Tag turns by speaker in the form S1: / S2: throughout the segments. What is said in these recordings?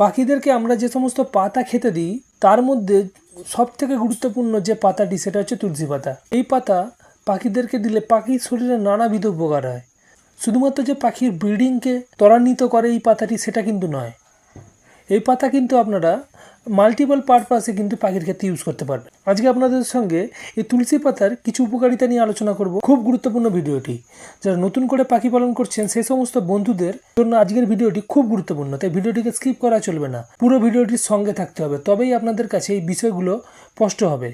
S1: পাখিদেরকে আমরা যে সমস্ত পাতা খেতে দিই, তার মধ্যে সব থেকে গুরুত্বপূর্ণ যে পাতাটি, সেটা হচ্ছে তুলসী পাতা। এই পাতা পাখিদেরকে দিলে পাখির শরীরে নানাবিধ উপকার হয়। শুধুমাত্র যে পাখির ব্রিডিংকে ত্বরান্বিত করে এই পাতাটি, সেটা কিন্তু নয়। এই পাতা কিন্তু আপনারা মাল্টিপল পারপাসে কিন্তু পাখির ক্ষেত্রে ইউজ করতে পারবেন আজকে আপনাদের সঙ্গে এই তুলসী পাতার কিছু উপকারিতা নিয়ে আলোচনা করব খুব গুরুত্বপূর্ণ ভিডিওটি। যারা নতুন করে পাখি পালন করছেন, সেই সমস্ত বন্ধুদের জন্য আজকের ভিডিওটি খুব গুরুত্বপূর্ণ, তাই ভিডিওটিকে স্কিপ করা চলবে না। পুরো ভিডিওটির সঙ্গে থাকতে হবে, তবেই আপনাদের কাছে এই বিষয়গুলো স্পষ্ট হবে।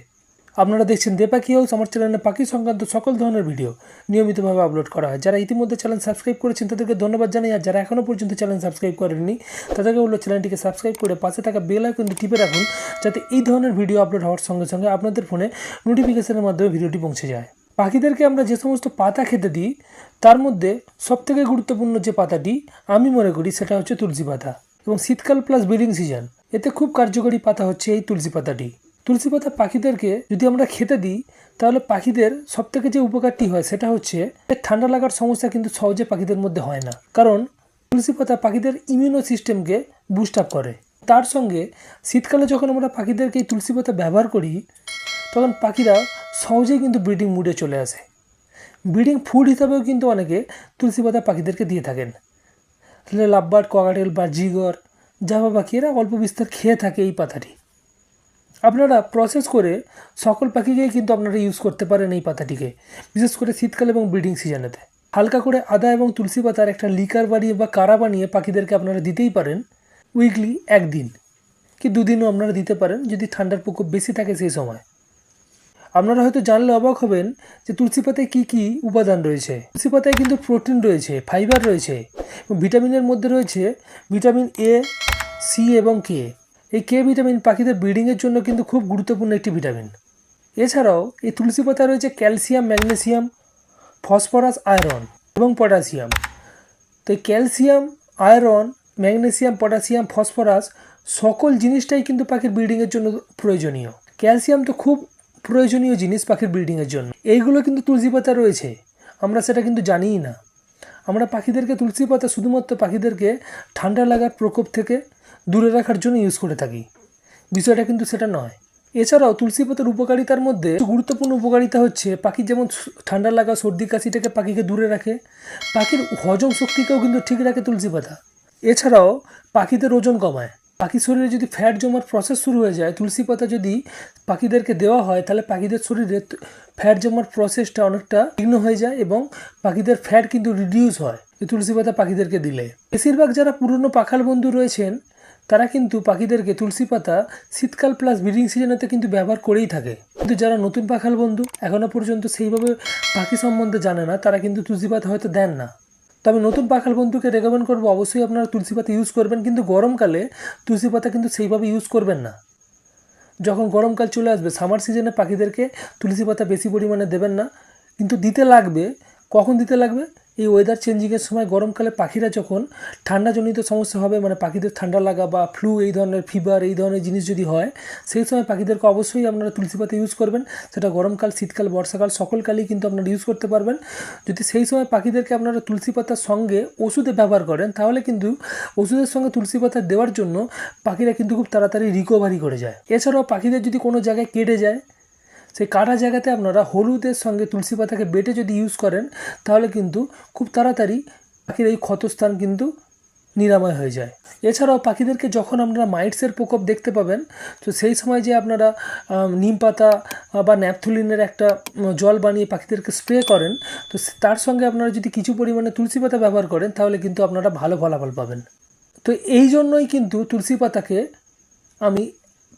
S1: আপনারা দেখছেন দে পাখি হাউস, আমার চ্যানেলে পাখি সংক্রান্ত সকল ধরনের ভিডিও নিয়মিতভাবে আপলোড করা হয়। যারা ইতিমধ্যে চ্যানেল সাবস্ক্রাইব করেছেন, তাদেরকে ধন্যবাদ জানাই। আর যারা এখনও পর্যন্ত চ্যানেল সাবস্ক্রাইব করেননি, তাদেরকে বলল চ্যানেলটিকে সাবস্ক্রাইব করে পাশে থাকা বেল আইকনটি টিপে রাখুন, যাতে এই ধরনের ভিডিও আপলোড হওয়ার সঙ্গে সঙ্গে আপনাদের ফোনে নোটিফিকেশনের মাধ্যমে ভিডিওটি পৌঁছে যায়। পাখিদেরকে আমরা যে সমস্ত পাতা খেতে দিই, তার মধ্যে সবথেকে গুরুত্বপূর্ণ যে পাতাটি আমি মনে করি, সেটা হচ্ছে তুলসী পাতা। এবং শীতকাল প্লাস ব্রিডিং সিজন এতে খুব কার্যকরী পাতা হচ্ছে এই তুলসী পাতাটি। তুলসী পাতা পাখিদেরকে যদি আমরা খেতে দিই, তাহলে পাখিদের সবথেকে যে উপকারটি হয় সেটা হচ্ছে ঠান্ডা লাগার সমস্যা কিন্তু সহজে পাখিদের মধ্যে হয় না। কারণ তুলসী পাতা পাখিদের ইমিউনো সিস্টেমকে বুস্ট আপ করে। তার সঙ্গে শীতকালে যখন আমরা পাখিদেরকে এই তুলসী পাতা ব্যবহার করি, তখন পাখিরা সহজেই কিন্তু ব্রিডিং মুডে চলে আসে। ব্রিডিং ফুড হিসাবেও কিন্তু অনেকে তুলসী পাতা পাখিদেরকে দিয়ে থাকেন। তাহলে লাভবার্ড কগাটেল বা জিগর জাভা পাখি এরা অল্প বিস্তার খেয়ে থাকে এই পাতাটি। আপনারা প্রসেস করে সকল পাখিকেই কিন্তু আপনারা ইউজ করতে পারেন এই পাতাটিকে। বিশেষ করে শীতকাল এবং ব্রিডিং সিজনেতে হালকা করে আদা এবং তুলসী পাতার একটা লিকার বানিয়ে বা কারা বানিয়ে পাখিদেরকে আপনারা দিতেই পারেন উইকলি একদিন। কি দুদিনও আপনারা দিতে পারেন যদি ঠান্ডার প্রকোপ বেশি থাকে সেই সময়। আপনারা হয়তো জানলে অবাক হবেন যে তুলসী পাতায় কী কী উপাদান রয়েছে। তুলসী পাতায় কিন্তু প্রোটিন রয়েছে ফাইবার রয়েছে এবং ভিটামিনের মধ্যে রয়েছে ভিটামিন এ সি এবং কে এই কে ভিটামিন পাখিদের ব্রিডিংয়ের জন্য কিন্তু খুব গুরুত্বপূর্ণ একটি ভিটামিন এছাড়াও এই তুলসী পাতায় রয়েছে ক্যালসিয়াম ম্যাগনেসিয়াম ফসফরাস আয়রন এবং পটাশিয়াম তো এই calcium iron magnesium potassium phosphorus সকল জিনিসটাই কিন্তু পাখির ব্রিডিংয়ের জন্য প্রয়োজনীয়। ক্যালসিয়াম তো খুব প্রয়োজনীয় জিনিস পাখির ব্রিডিংয়ের জন্য। এইগুলো কিন্তু তুলসী পাতা রয়েছে। আমরা সেটা কিন্তু জানিই না। আমরা পাখিদেরকে, তুলসী পাতা শুধুমাত্র পাখিদেরকে ঠান্ডা লাগার প্রকোপ থেকে দূরে রাখার জন্য ইউজ করে থাকি। বিষয়টা কিন্তু সেটা নয়। এছাড়াও তুলসী পাতার উপকারিতার মধ্যে গুরুত্বপূর্ণ উপকারিতা হচ্ছে পাখির যেমন ঠান্ডা লাগা, সর্দি কাশি থেকে পাখিকে দূরে রাখে। পাখির হজম শক্তিকেও কিন্তু ঠিক রাখে তুলসী পাতা। এছাড়াও পাখিদের ওজন কমায়। পাখির শরীরে যদি ফ্যাট জমার প্রসেস শুরু হয়ে যায়, তুলসী পাতা যদি পাখিদেরকে দেওয়া হয়, তাহলে পাখিদের শরীরে ফ্যাট জমার প্রসেসটা অনেকটা বিঘ্ন হয়ে যায় এবং পাখিদের ফ্যাট কিন্তু রিডিউস হয়। এই তুলসী পাতা পাখিদেরকে দিলে। বেশিরভাগ যারা পুরনো পাখাল বন্ধু রয়েছেন তারা কিন্তু পাখিদেরকে তুলসী পাতা, শীতকাল প্লাস ব্রিডিং সিজনেতে কিন্তু ব্যবহার করেই থাকে। কিন্তু যারা নতুন পাখাল বন্ধু এখনও পর্যন্ত সেইভাবে পাখি সম্বন্ধে জানে না, তারা কিন্তু তুলসী পাতা হয়তো দেন না। তবে নতুন পাখাল বন্ধুকে রেকমেন্ড করব, অবশ্যই আপনারা তুলসী পাতা ইউজ করবেন, কিন্তু গরমকালে তুলসী পাতা কিন্তু সেইভাবে ইউজ করবেন না। যখন গরমকাল চলে আসবে সামার সিজনে পাখিদেরকে তুলসী পাতা বেশি পরিমাণে দেবেন না, কিন্তু দিতে লাগবে। কখন দিতে লাগবে? এই ওয়েদার চেঞ্জিংয়ের সময় গরমকালে পাখিরা যখন ঠান্ডাজনিত সমস্যা হবে মানে পাখিদের ঠান্ডা লাগা বা ফ্লু এই ধরনের ফিভার এই ধরনের জিনিস যদি হয়, সেই সময় পাখিদেরকে অবশ্যই আপনারা তুলসী পাতা ইউজ করবেন। সেটা গরমকাল, শীতকাল, বর্ষাকাল সকল কালেই কিন্তু আপনারা ইউজ করতে পারবেন। যদি সেই সময় পাখিদেরকে আপনারা তুলসী পাতার সঙ্গে ওষুধে ব্যবহার করেন, তাহলে কিন্তু ওষুধের সঙ্গে তুলসী পাতা দেওয়ার জন্য পাখিরা কিন্তু খুব তাড়াতাড়ি রিকভারি করে যায়। এছাড়াও পাখিদের যদি কোনো জায়গায় কেটে যায় সেই কাটা জায়গাতে আপনারা হলুদের সঙ্গে তুলসী পাতাকে বেটে যদি ইউজ করেন, তাহলে কিন্তু খুব তাড়াতাড়ি পাখির এই ক্ষতস্থান কিন্তু নিরাময় হয়ে যায়। এছাড়াও পাখিদেরকে যখন আপনারা মাইটসের প্রকোপ দেখতে পাবেন, তো সেই সময় যে আপনারা নিম পাতা বা ন্যাপথুলিনের একটা জল বানিয়ে পাখিদেরকে স্প্রে করেন, তো তার সঙ্গে আপনারা যদি কিছু পরিমাণে তুলসী পাতা ব্যবহার করেন, তাহলে কিন্তু আপনারা ভালো ফলাফল পাবেন। তো এই জন্যই কিন্তু তুলসী পাতাকে আমি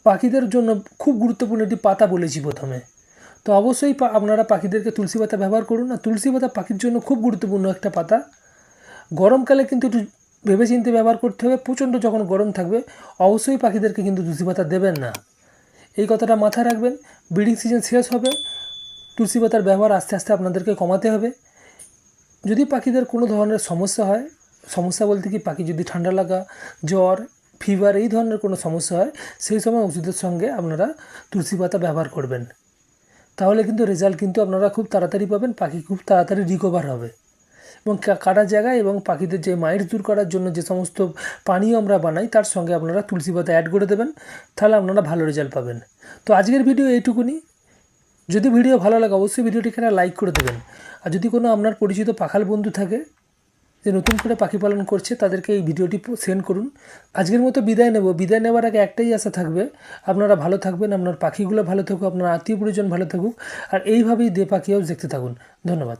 S1: পাখিদের জন্য খুব গুরুত্বপূর্ণ একটি পাতা বলেছি প্রথমে। তো অবশ্যই আপনারা পাখিদেরকে তুলসী পাতা ব্যবহার করুন। না তুলসী পাতা পাখির জন্য খুব গুরুত্বপূর্ণ একটা পাতা। গরমকালে কিন্তু একটু ভেবেচিন্তে ব্যবহার করতে হবে। প্রচণ্ড যখন গরম থাকবে, অবশ্যই পাখিদেরকে কিন্তু তুলসী পাতা দেবেন না। এই কথাটা মাথায় রাখবেন। ব্রিডিং সিজন শেষ হবে। তুলসী পাতার ব্যবহার আস্তে আস্তে আপনাদেরকে কমাতে হবে। যদি পাখিদের কোনো ধরনের সমস্যা হয়, সমস্যা বলতে কি পাখি যদি ঠান্ডা লাগা, জ্বর ফিভার এই ধরনের কোনো সমস্যা হয়, সেই সময় ওষুধের সঙ্গে আপনারা তুলসী পাতা ব্যবহার করবেন। তাহলে কিন্তু রেজাল্ট কিন্তু আপনারা খুব তাড়াতাড়ি পাবেন, পাখি খুব তাড়াতাড়ি রিকভার হবে। এবং কাটা জায়গায় এবং পাখিদের যে মাইট দূর করার জন্য যে সমস্ত পানীয় আমরা বানাই, তার সঙ্গে আপনারা তুলসী পাতা অ্যাড করে দেবেন, তাহলে আপনারা ভালো রেজাল্ট পাবেন। তো আজকের ভিডিও এইটুকুনি। যদি ভিডিও ভালো লাগে, অবশ্যই ভিডিওটিকে একটা লাইক করে দেবেন। আর যদি কোনো আপনার পরিচিত পাখাল বন্ধু থাকে যে নতুন করে পাখি পালন করছে, তাদেরকে এই ভিডিওটি সেন্ড করুন। আজকের মতো বিদায় নেব। বিদায় নেওয়ার আগে একটাই আশা থাকবে, আপনারা ভালো থাকবেন, আপনার পাখিগুলো ভালো থাকুক, আপনার আত্মীয় পরিজন ভালো থাকুক, আর এইভাবেই দে পাখি দেখতে থাকুন। ধন্যবাদ।